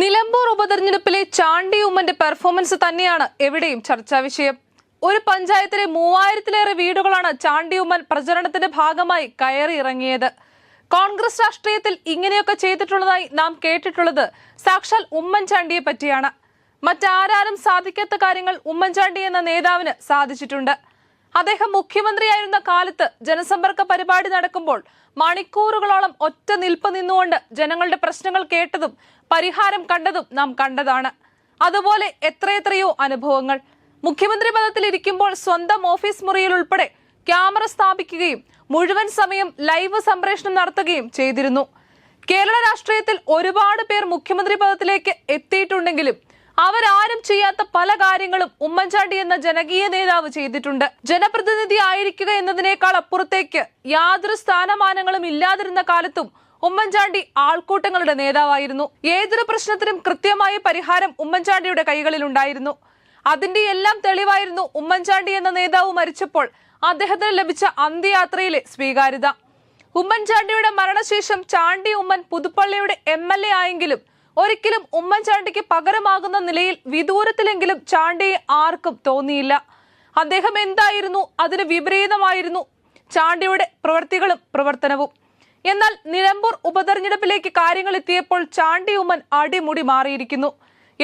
നിലമ്പൂർ ഉപതെരഞ്ഞെടുപ്പിലെ ചാണ്ടി ഉമ്മന്റെ പെർഫോമൻസ് തന്നെയാണ് എവിടെയും ചർച്ചാ വിഷയം. ഒരു പഞ്ചായത്തിലെ മൂവായിരത്തിലേറെ വീടുകളാണ് ചാണ്ടി ഉമ്മൻ പ്രചരണത്തിന്റെ ഭാഗമായി കയറി ഇറങ്ങിയത്. കോൺഗ്രസ് രാഷ്ട്രീയത്തിൽ ഇങ്ങനെയൊക്കെ ചെയ്തിട്ടുള്ളതായി നാം കേട്ടിട്ടുള്ളത് സാക്ഷാൽ ഉമ്മൻചാണ്ടിയെ പറ്റിയാണ്. മറ്റാരാരും സാധിക്കാത്ത കാര്യങ്ങൾ ഉമ്മൻചാണ്ടി എന്ന നേതാവിന് സാധിച്ചിട്ടുണ്ട്. അദ്ദേഹം മുഖ്യമന്ത്രിയായിരുന്ന കാലത്ത് ജനസമ്പർക്ക പരിപാടി നടക്കുമ്പോൾ മണിക്കൂറുകളോളം ഒറ്റ നിൽപ്പ് നിന്നുകൊണ്ട് ജനങ്ങളുടെ പ്രശ്നങ്ങൾ കേട്ടതും പരിഹാരം കണ്ടതും നാം കണ്ടതാണ്. അതുപോലെ എത്രയെത്രയോ അനുഭവങ്ങൾ. മുഖ്യമന്ത്രി പദത്തിൽ ഇരിക്കുമ്പോൾ സ്വന്തം ഓഫീസ് മുറിയിൽ ഉൾപ്പെടെ ക്യാമറ സ്ഥാപിക്കുകയും മുഴുവൻ സമയം ലൈവ് സംപ്രേഷണം നടത്തുകയും ചെയ്തിരുന്നു. കേരള രാഷ്ട്രീയത്തിൽ ഒരുപാട് പേർ മുഖ്യമന്ത്രി പദത്തിലേക്ക് എത്തിയിട്ടുണ്ടെങ്കിലും അവരാരും ചെയ്യാത്ത പല കാര്യങ്ങളും ഉമ്മൻചാണ്ടി എന്ന ജനകീയ നേതാവ് ചെയ്തിട്ടുണ്ട്. ജനപ്രതിനിധി ആയിരിക്കുക എന്നതിനേക്കാൾ അപ്പുറത്തേക്ക് യാതൊരു സ്ഥാനമാനങ്ങളും ഇല്ലാതിരുന്ന കാലത്തും ഉമ്മൻചാണ്ടി ആൾക്കൂട്ടങ്ങളുടെ നേതാവായിരുന്നു. ഏതൊരു പ്രശ്നത്തിനും കൃത്യമായ പരിഹാരം ഉമ്മൻചാണ്ടിയുടെ കൈകളിലുണ്ടായിരുന്നു അതിന്റെ എല്ലാം തെളിവായിരുന്നു ഉമ്മൻചാണ്ടി എന്ന നേതാവ് മരിച്ചപ്പോൾ അദ്ദേഹത്തിന് ലഭിച്ച അന്ത്യയാത്രയിലെ സ്വീകാര്യത. ഉമ്മൻചാണ്ടിയുടെ മരണശേഷം ചാണ്ടി ഉമ്മൻ പുതുപ്പള്ളിയുടെ എം എൽ എ ആയെങ്കിലും ഒരിക്കലും ഉമ്മൻചാണ്ടിക്ക് പകരമാകുന്ന നിലയിൽ വിദൂരത്തിലെങ്കിലും ചാണ്ടിയെ ആർക്കും തോന്നിയില്ല. അദ്ദേഹം എന്തായിരുന്നു? അതിന് വിപരീതമായിരുന്നു ചാണ്ടിയുടെ പ്രവൃത്തികളും പ്രവർത്തനവും. എന്നാൽ നിലമ്പൂർ ഉപതെരഞ്ഞെടുപ്പിലേക്ക് കാര്യങ്ങൾ എത്തിയപ്പോൾ ചാണ്ടി ഉമ്മൻ അടിമുടി മാറിയിരിക്കുന്നു.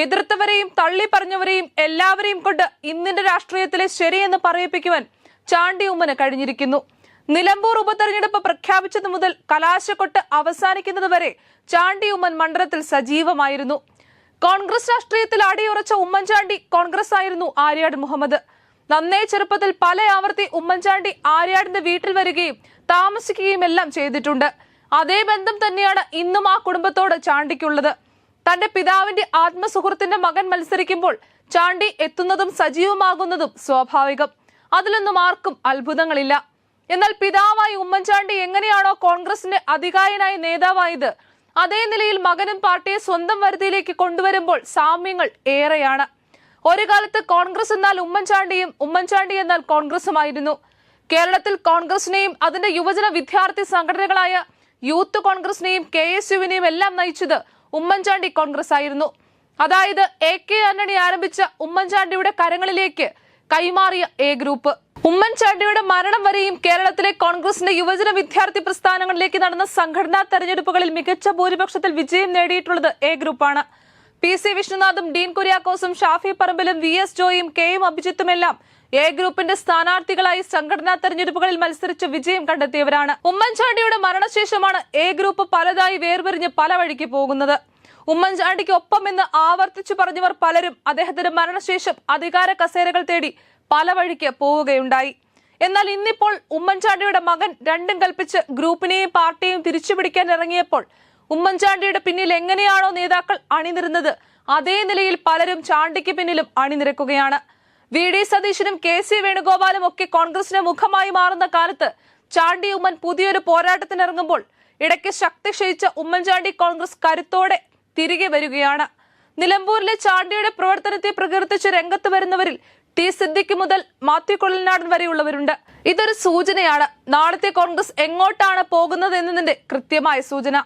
എതിർത്തവരെയും തള്ളി പറഞ്ഞവരെയും എല്ലാവരെയും കൊണ്ട് ഇന്നിന്റെ രാഷ്ട്രീയത്തിലെ ശരിയെന്ന് പറയിപ്പിക്കുവാൻ ചാണ്ടി ഉമ്മന് കഴിഞ്ഞിരിക്കുന്നു. നിലമ്പൂർ ഉപതെരഞ്ഞെടുപ്പ് പ്രഖ്യാപിച്ചതു മുതൽ കലാശക്കൊട്ട് അവസാനിക്കുന്നതുവരെ ചാണ്ടി ഉമ്മൻ മണ്ഡലത്തിൽ സജീവമായിരുന്നു. കോൺഗ്രസ് രാഷ്ട്രീയത്തിൽ അടിയുറച്ച ഉമ്മൻചാണ്ടി കോൺഗ്രസ് ആയിരുന്നു ആര്യാട് മുഹമ്മദ്. നന്നേ ചെറുപ്പത്തിൽ പല ആവർത്തി ഉമ്മൻചാണ്ടി ആര്യാടിന്റെ വീട്ടിൽ വരികയും താമസിക്കുകയും എല്ലാം ചെയ്തിട്ടുണ്ട്. അതേ ബന്ധം തന്നെയാണ് ഇന്നും ആ കുടുംബത്തോട് ചാണ്ടിക്കുള്ളത്. തന്റെ പിതാവിന്റെ ആത്മസുഹൃത്തിന്റെ മകൻ മത്സരിക്കുമ്പോൾ ചാണ്ടി എത്തുന്നതും സജീവമാകുന്നതും സ്വാഭാവികം. അതിലൊന്നും ആർക്കും അത്ഭുതങ്ങളില്ല. എന്നാൽ പിതാവായി ഉമ്മൻചാണ്ടി എങ്ങനെയാണോ കോൺഗ്രസിന്റെ അധികായനായ നേതാവായത്? അതേ നിലയിൽ മകനും പാർട്ടിയെ സ്വന്തം വരുതിയിലേക്ക് കൊണ്ടുവരുമ്പോൾ സാമ്യങ്ങൾ ഏറെയാണ്. ഒരു കാലത്ത് കോൺഗ്രസ് എന്നാൽ ഉമ്മൻചാണ്ടിയും ഉമ്മൻചാണ്ടി എന്നാൽ കോൺഗ്രസുമായിരുന്നു. കേരളത്തിൽ കോൺഗ്രസിനെയും അതിന്റെ യുവജന വിദ്യാർത്ഥി സംഘടനകളായ യൂത്ത് കോൺഗ്രസിനെയും കെ എസ് യുവിനെയും എല്ലാം നയിച്ചത് ഉമ്മൻചാണ്ടി കോൺഗ്രസ് ആയിരുന്നു അതായത് എ കെ ആന്റണി ആരംഭിച്ച ഉമ്മൻചാണ്ടിയുടെ കരങ്ങളിലേക്ക് കൈമാറിയ എ ഗ്രൂപ്പ്. ഉമ്മൻചാണ്ടിയുടെ മരണം വരെയും കേരളത്തിലെ കോൺഗ്രസിന്റെ യുവജന വിദ്യാർത്ഥി പ്രസ്ഥാനങ്ങളിലേക്ക് നടന്ന സംഘടനാ തെരഞ്ഞെടുപ്പുകളിൽ മികച്ച ഭൂരിപക്ഷത്തിൽ വിജയം നേടിയിട്ടുള്ളത് എ ഗ്രൂപ്പാണ്. പി സി വിഷ്ണുനാഥും ഡീൻ കുര്യാക്കോസും ഷാഫി പറമ്പിലും വി എസ് ജോയും കെ എം അഭിജിത്തുമെല്ലാം എ ഗ്രൂപ്പിന്റെ സ്ഥാനാർത്ഥികളായി സംഘടനാ തെരഞ്ഞെടുപ്പുകളിൽ മത്സരിച്ച് വിജയം കണ്ടെത്തിയവരാണ്. ഉമ്മൻചാണ്ടിയുടെ മരണശേഷമാണ് എ ഗ്രൂപ്പ് പലതായി വേർപിരിഞ്ഞ് പല വഴിക്ക് പോകുന്നത്. ഉമ്മൻചാണ്ടിക്ക് ഒപ്പമെന്ന് ആവർത്തിച്ചു പറഞ്ഞവർ പലരും അദ്ദേഹത്തിന്റെ മരണശേഷം അധികാര കസേരകൾ തേടി പല വഴിക്ക് പോവുകയുണ്ടായി. എന്നാൽ ഇന്നിപ്പോൾ ഉമ്മൻചാണ്ടിയുടെ മകൻ രണ്ടും കൽപ്പിച്ച് ഗ്രൂപ്പിനെയും പാർട്ടിയെയും തിരിച്ചുപിടിക്കാൻ ഇറങ്ങിയപ്പോൾ ഉമ്മൻചാണ്ടിയുടെ പിന്നിൽ എങ്ങനെയാണോ നേതാക്കൾ അണിനിരുന്നത് അതേ നിലയിൽ പലരും ചാണ്ടിക്ക് പിന്നിലും അണിനിരക്കുകയാണ്. വി. ഡി. സതീശനും കെ. സി. വേണുഗോപാലും ഒക്കെ കോൺഗ്രസിന് മുഖമായി മാറുന്ന കാലത്ത് ചാണ്ടി ഉമ്മൻ പുതിയൊരു പോരാട്ടത്തിനിറങ്ങുമ്പോൾ ഇടയ്ക്ക് ശക്തി ക്ഷയിച്ച ഉമ്മൻചാണ്ടി കോൺഗ്രസ് കരുത്തോടെ തിരികെ വരികയാണ്. നിലമ്പൂരിലെ ചാണ്ടിയുടെ പ്രവർത്തനത്തെ പ്രകീർത്തിച്ച് രംഗത്ത് വരുന്നവരിൽ ടി സിദ്ദിഖ് മുതൽ മാത്യു കൊള്ളനാടൻ വരെയുള്ളവരുണ്ട്. ഇതൊരു സൂചനയാണ്. നാളത്തെ കോൺഗ്രസ് എങ്ങോട്ടാണ് പോകുന്നത് എന്നതിന്റെ കൃത്യമായ സൂചന.